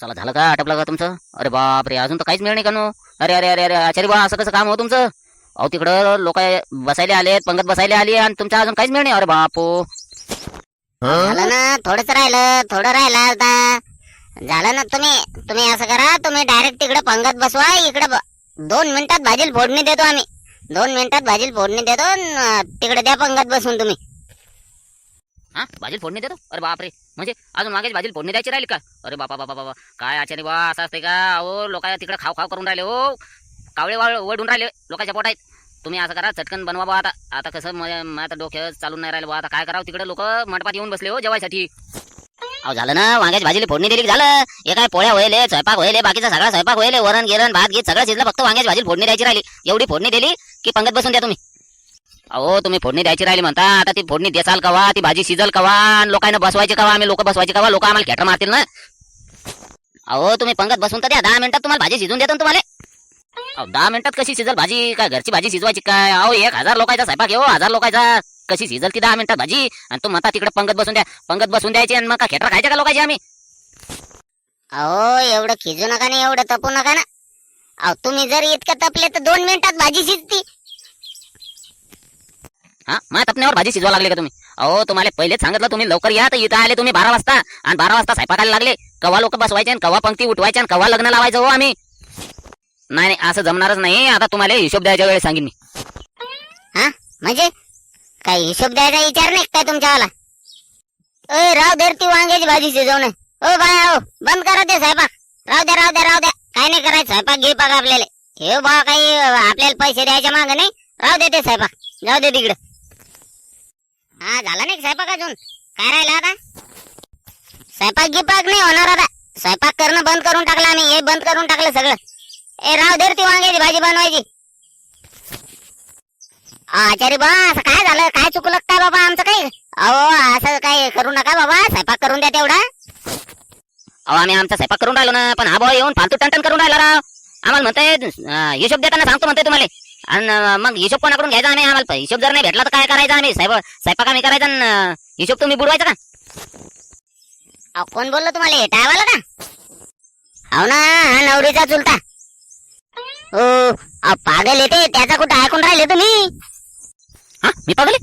चला झालं का आटपलं का तुमचं? अरे बाप रे अजून तर काहीच मिळ नाही का नो अरे अरे अरे अरे आचारी बा असं कसं काम हो तुमचं? अहो तिकडं लोक बसायला आले पंगत बसायला आली आणि तुमच्या अजून काहीच मिळ नाही. अरे बापो. झालं ना थोडंच राहिलं थोडं राहिलं आता. झालं ना तुम्ही तुम्ही असं करा तुम्ही डायरेक्ट तिकडे पंगत बसवा इकडे दोन मिनिटात भाजील फोडणी देतो आम्ही. दोन मिनिटात भाजील फोडणी देतो तिकडे द्या पंगत बसून तुम्ही. हा? भाजील फोडणी देतो? अरे बापरे. म्हणजे अजून मागे भाजील फोडणी द्यायची राहिली का? अरे बापा बापा बाबा काय अचानक बा असं असते का? अहो लोक तिकडे खाव खाव करून राहिले हो. कावळे वाळ वडून राहिले लोकांच्या पोटात. तुम्ही असं करा चटकन बनवा बा आता. आता कसं म- आता डोक्यात चालून नाही राहिलं बा. आता काय करावं तिकडे लोक? मंडपात येऊन बसले हो जेवायसाठी. अहो झालं ना. वांग्याची भाजीला फोडणी दिली झालं. हे काय पोळ्या होईल स्वयंपाक होईल बाकीचा सगळा स्वयंपाक होईल वरण गिरण भात गीत सगळं शिजलं. फक्त वांग्याची भाजी फोडणी द्यायची राहिली. एवढी फोडणी दिली की पंगत बसून द्या तुम्ही. अहो तुम्ही फोडणी द्यायची राहिली म्हणता आता ती फोडणी देसाल कवा ती भाजी शिजल कवा आणि लोकांना बसवायची कवा आम्ही लोक बसवायची कवा लोक आम्हाला खेटर मारतील ना? अहो तुम्ही पंगत बसून तर द्या दहा मिनिटात तुम्हाला भाजी शिजून देतो तुम्हाला. अहो दहा मिनिटात कशी शिजल भाजी? काय घरची भाजी शिजवायची काय? अहो एक हजार लोकांचा स्वयंपाक आहे हो हजार लोकांचा कशी शिजल ती दहा मिनिटात भाजी? आणि तू म्हणता तिकडे पंगत बसून द्या पंगत बसून द्यायची आणि मग का खेटर खायचं का लोकांची आम्ही? अहो एवढं खिजू नका ना एवढं तपू नका ना. अहो तुम्ही जर इतकं तपले तर दोन मिनिटात भाजी शिजती. हा? मग तपण्यावर भाजी शिजवा लागले का तुम्ही? अहो तुम्हाला पहिलेच सांगितलं तुम्ही लवकर या तर इथं आले तुम्ही बारा वाजता. आणि बारा वाजता स्वयंपाकाला लागले. कवा लोक बसवायचे आणि कवा पंक्ती उठवायच्या आणि कवा लग्न लावायचं हो आम्ही. नाही नाही असं जमणारच नाही. आता तुम्हाला हिशोब द्यायच्या वेळेस सांगेन मी. हा? म्हणजे? काही हिशोब द्यायचा विचार नाही काय तुमच्यावाला? ए राव दे ती वांग्याची भाजी शिजवणं. ओ बाय हो बंद करा ते स्वयंपाक. राव द्या राव द्या राव द्या काय नाही करायचं स्वयंपाक घे पाक आपल्याला. हे हो बा काही आपल्याला पैसे द्यायच्या माग नाही. राव दे ते स्वयंपाक. जाऊ दे तिकडं हा झाला नाही स्वयंपाक अजून? काय राहिलं आता? स्वयंपाक गिपाक नाही होणार आता. स्वयंपाक करणं बंद करून टाकलं आम्ही हे बंद करून टाकलं सगळं. ए राव देर ती वांग्याची भाजी बनवायची. आचारी बा असं काय झालं? काय चुकलं काय बाबा आमचं काही? अहो असं काय करू नका बाबा स्वयंपाक करून द्या तेवढा. अहो आम्ही आमचा स्वयंपाक करून राहिलो ना पण हा भाऊ येऊन फालतू टनटन करून राहिला राव. आम्हाला म्हणतोय हिशोब देताना सांगतो म्हणतोय तुम्हाला. आणि मग हिशोब कोणाकडून घ्यायचा आम्ही? आम्हाला हिशोब जर नाही भेटला तर काय करायचं आम्ही? साहेब स्वयंपाक आम्ही करायचा हिशोब तुम्ही बुडवायचा का? अहो कोण बोललो तुम्हाला? टाळवाला का? हो ना हा नवरीचा चुलता. हो. पागल येते त्याचा कुठं ऐकून राहिले तुम्ही? हा मी पागल?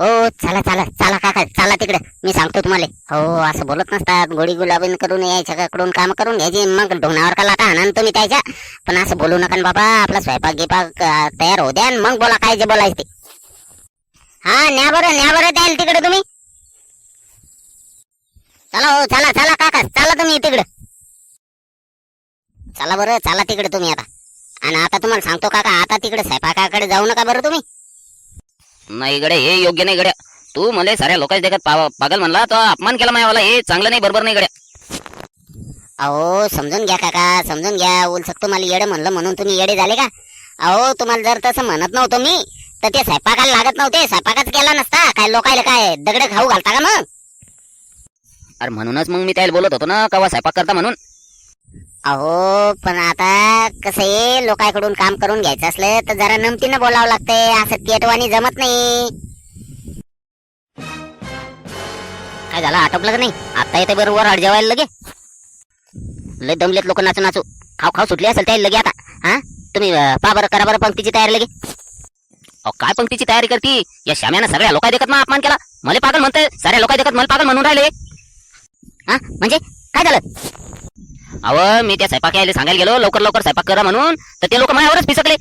हो चला चला चला काका चला तिकडे. मी सांगतो तुम्हाला. हो असं बोलत नसतात. गोडी गुलाबीन करून यायच्याकडून काम करून घ्यायची. मग ढोणावर का लाटा आणा तुम्ही त्याच्या? पण असं बोलू नका बाबा. आपला स्वयंपाक गिपाक तयार होऊ द्या मग बोला काय जे बोलायचं ते. हा न्या बरं न्या बरं द्याल तिकडे तुम्ही. चला हो चला चला काका चला तुम्ही तिकडे. चला बरं चला तिकडे तुम्ही आता. आणि आता तुम्हाला सांगतो काका आता तिकडे स्वयंपाकाकडे जाऊ नका बरं तुम्ही. नाही गड्या हे योग्य नाही गड्या तू मला साऱ्या लोकांच्या देखत पा- पागल म्हणला तर अपमान केला माझ्यावाला हे चांगलं नाही बरोबर नाही गड्या अहो समजून घ्या काका समजून घ्या. उलसक तुम्हाला येडे म्हणलं म्हणून तुम्ही येडे झाले का? अहो तुम्हाला जर तसं म्हणत नव्हतो मी तर ते स्वयंपाकाला लागत नव्हते. स्वयंपाकच केला नसता. काय लोकायला काय दगड खाऊ घालता का मग? अरे म्हणूनच मग मी त्याला बोलत होतो ना कवा स्वयंपाक करता म्हणून. अहो पण आता कसं आहे लोकांकडून काम करून घ्यायचं असलं तर जरा नमतीनं बोलावं लागतंय. असं तेटवाणी जमत नाही. काय झालं? आटोपलं का नाही? आता येते बरोबर आड जेवायला लगे. लय दमलेत लोक नाचू नाचू. खाऊ खाऊ सुटली असेल त्याला लगे आता. हा? तुम्ही अं, पा बरं करा बरं पंक्तीची तयारी लगे. अहो काय पंक्तीची तयारी करती? या श्याम्यानं सगळ्या लोकांना देखत मग अपमान केला. मला पागल म्हणतोय. साऱ्या लोकांना देखत मला पागल म्हणून राहिले. हा? म्हणजे? काय झालं? अहो मी त्या स्वयंपाक यायला सांगायला गेलो लवकर लवकर स्वयंपाक करा म्हणून तर ते लोक माझ्यावरच पिसकले.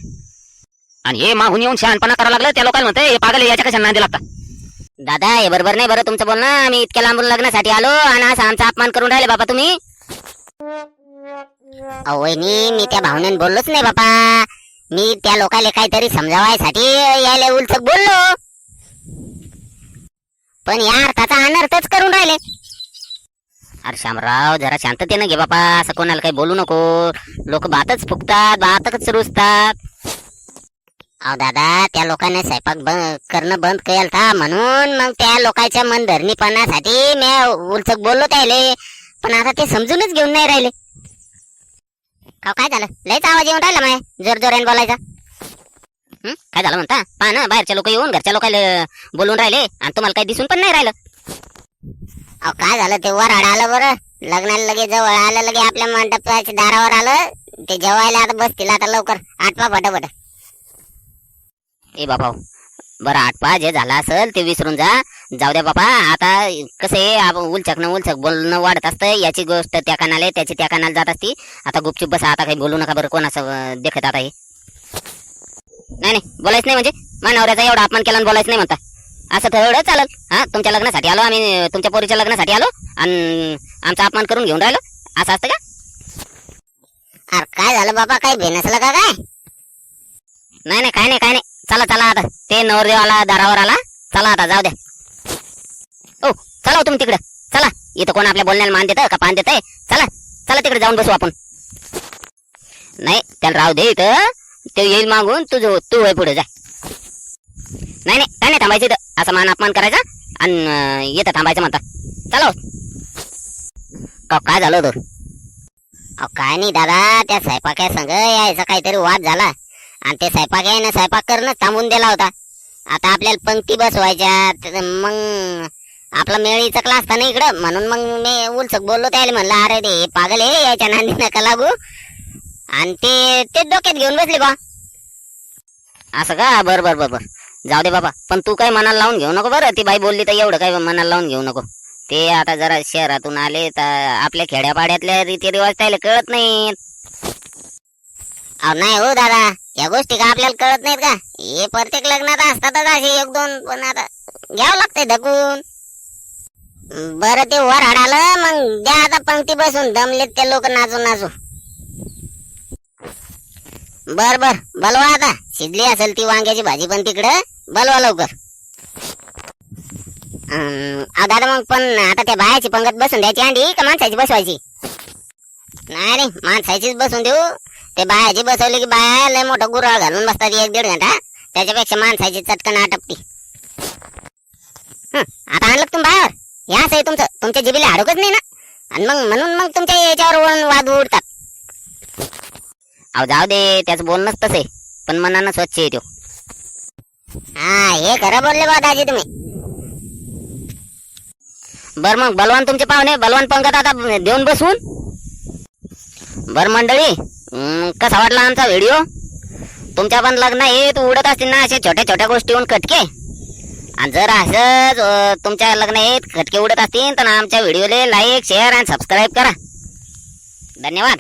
आणि हे मागून येऊन शहाणपणा करायला लागलं त्या लोकांना म्हणते हे पागल याच्या कशा नांदी लागतात दादा हे बरोबर नाही बरं तुमचं बोलणं. आम्ही इतक्या लांबून लग्नासाठी आलो आणि असा आमचा अपमान करून राहिले बाबा तुम्ही. अवयनी मी त्या भावनेन बोललोच नाही बाबा. मी त्या लोकांना काहीतरी समजावायसाठी यायला उलचक बोललो. पण या अर्थाचा अनर्थच करून राहिले. अरे शामराव जरा शांततेनं घे बापा असं कोणाला काही बोलू नको. लोक भातच फुकतात भातच रुजतात. अहो दादा त्या लोकांनी स्वयंपाक बंद करणं बंद केलं था म्हणून मग त्या लोकांच्या मन धरणीपणासाठी मी उलचक बोललो त्याले. पण आता ते समजूनच घेऊन नाही राहिले. का काय झालं? लयच आवाज येऊन राहिला माय जोर जोराने बोलायचा. काय झालं म्हणता? पहा ना बाहेरच्या लोक येऊन घरच्या लोकांना बोलून राहिले आणि तुम्हाला काही दिसून पण नाही राहिलं. अहो काय झालं? ते वर आलं बरं. लग्नाला लगे जवळ आलं लगे आपल्या मंडपाच्या दारावर आलं. ते जेवायला आता बसतील आता लवकर. आठवा फटाफट ए बापा. बरं आठवा जे झालं असेल ते विसरून जा. जाऊ द्या बापा. आता कसं आहे आपण उलचक न उलचक बोलणं वाढत असतं. याची गोष्ट त्या कानाला त्याची त्या कानाला जात असती. आता गुपचूप बसा आता काही बोलू नका बरं कोणाचं देखत आता हे. नाही नाही बोलायचं नाही म्हणजे. मानवऱ्याचा एवढा अपमान केला बोलायचं नाही म्हणता. असं एवढं चालेल. हा तुमच्या लग्नासाठी आलो आम्ही तुमच्या पोरीच्या लग्नासाठी आलो आणि आमचा अपमान करून घेऊन राहिलो. असं असतं का? अरे काय झालं बाबा? काही भेनसलं का काय? नाही नाही काय नाही काय नाही. चला चला आता. ते नवरदेव आला दारावर आला. चला आता जाऊ द्या. ओ चला हो तुम्ही तिकडे. चला. इथं कोण आपल्या बोलण्याला मान देतं का पान देतंय? चला चला तिकडे जाऊन बसू आपण. नाही त्याला राहू दे इथं. ते येईल मागून. तू जो तू वय पुढे जा. नाही नाही काय नाही थांबायचं इथं. असं मान अपमान करायचा आणि येतं थांबायचं म्हणतात चालो. का काय झालं तो अहो काय नाही दादा त्या स्वयंपाक्या संग यायचा काहीतरी वाद झाला. आणि ते स्वयंपाक आहे ना स्वयंपाक करणं थांबून दिला होता. आता आपल्याला पंक्ती बसवायच्या मग आपला मेळी चकला असता ना इकडं? म्हणून मग मी उलसक बोललो त्याला म्हणलं अरे ते पागल आहे याच्या नांदी नका लागू. आणि ते ते डोक्यात घेऊन बसले बा असं का? बरं बरं बरं. जाऊ दे बाबा. पण तू काही मनाला लावून घेऊ नको बरं. ती बाई बोलली तर एवढं काही मनाला लावून घेऊ नको. ते आता जरा शहरातून आले तर आपल्या खेड्यापाड्यातल्या रीतिरिवाज त्याला कळत नाहीत. अहो नाही हो दादा. या गोष्टी का आपल्याला कळत नाहीत का? हे प्रत्येक लग्नात असतातच असे एक दोन पण आता घ्यावं लागतंय धकून. बरं ते वर हाडालं मग द्या आता पंक्ती बसून. दमलेत ते लोक नाचू नाचू बर बर. बलवा आता. शिजली असेल ती वांग्याची भाजी पण तिकडं. बोलवा लवकर. अहो दादा मग पण आता त्या बायाची पंगत बसून द्यायची अंडी का माणसाची बसवायची? नाही रे माणसाचीच बसून देऊ. ते बायाची बसवली की बाया लय मोठं गुराळ घालून बसतात एक दीड घंटा. त्याच्यापेक्षा माणसाची चटकन आटपती. आता आणलं तुम्ही बायावर हे असं आहे तुमचं. तुमच्या जिबीला हाडूकच नाही ना? आणि मग म्हणून मग तुमच्या याच्यावर वाद उडतात. अहो जाऊ दे त्याचं बोलणंच तसं आहे. पण मनानं स्वच्छ आहे तो. हा हे खरं बोलले बा दाजी तुम्ही. बर मग बलवान तुमचे पाहुणे बलवान पंकज आता देऊन बसून बर मंडळी कसा वाटला आमचा व्हिडिओ? तुमच्या पण लग्न हे तू उडत असतील ना अशा छोट्या छोट्या गोष्टीहून खटके. आणि जर असंच तुमच्या लग्न आहेत खटके उडत असतील तर आमच्या व्हिडिओला लाईक शेअर आणि सबस्क्राईब करा. धन्यवाद.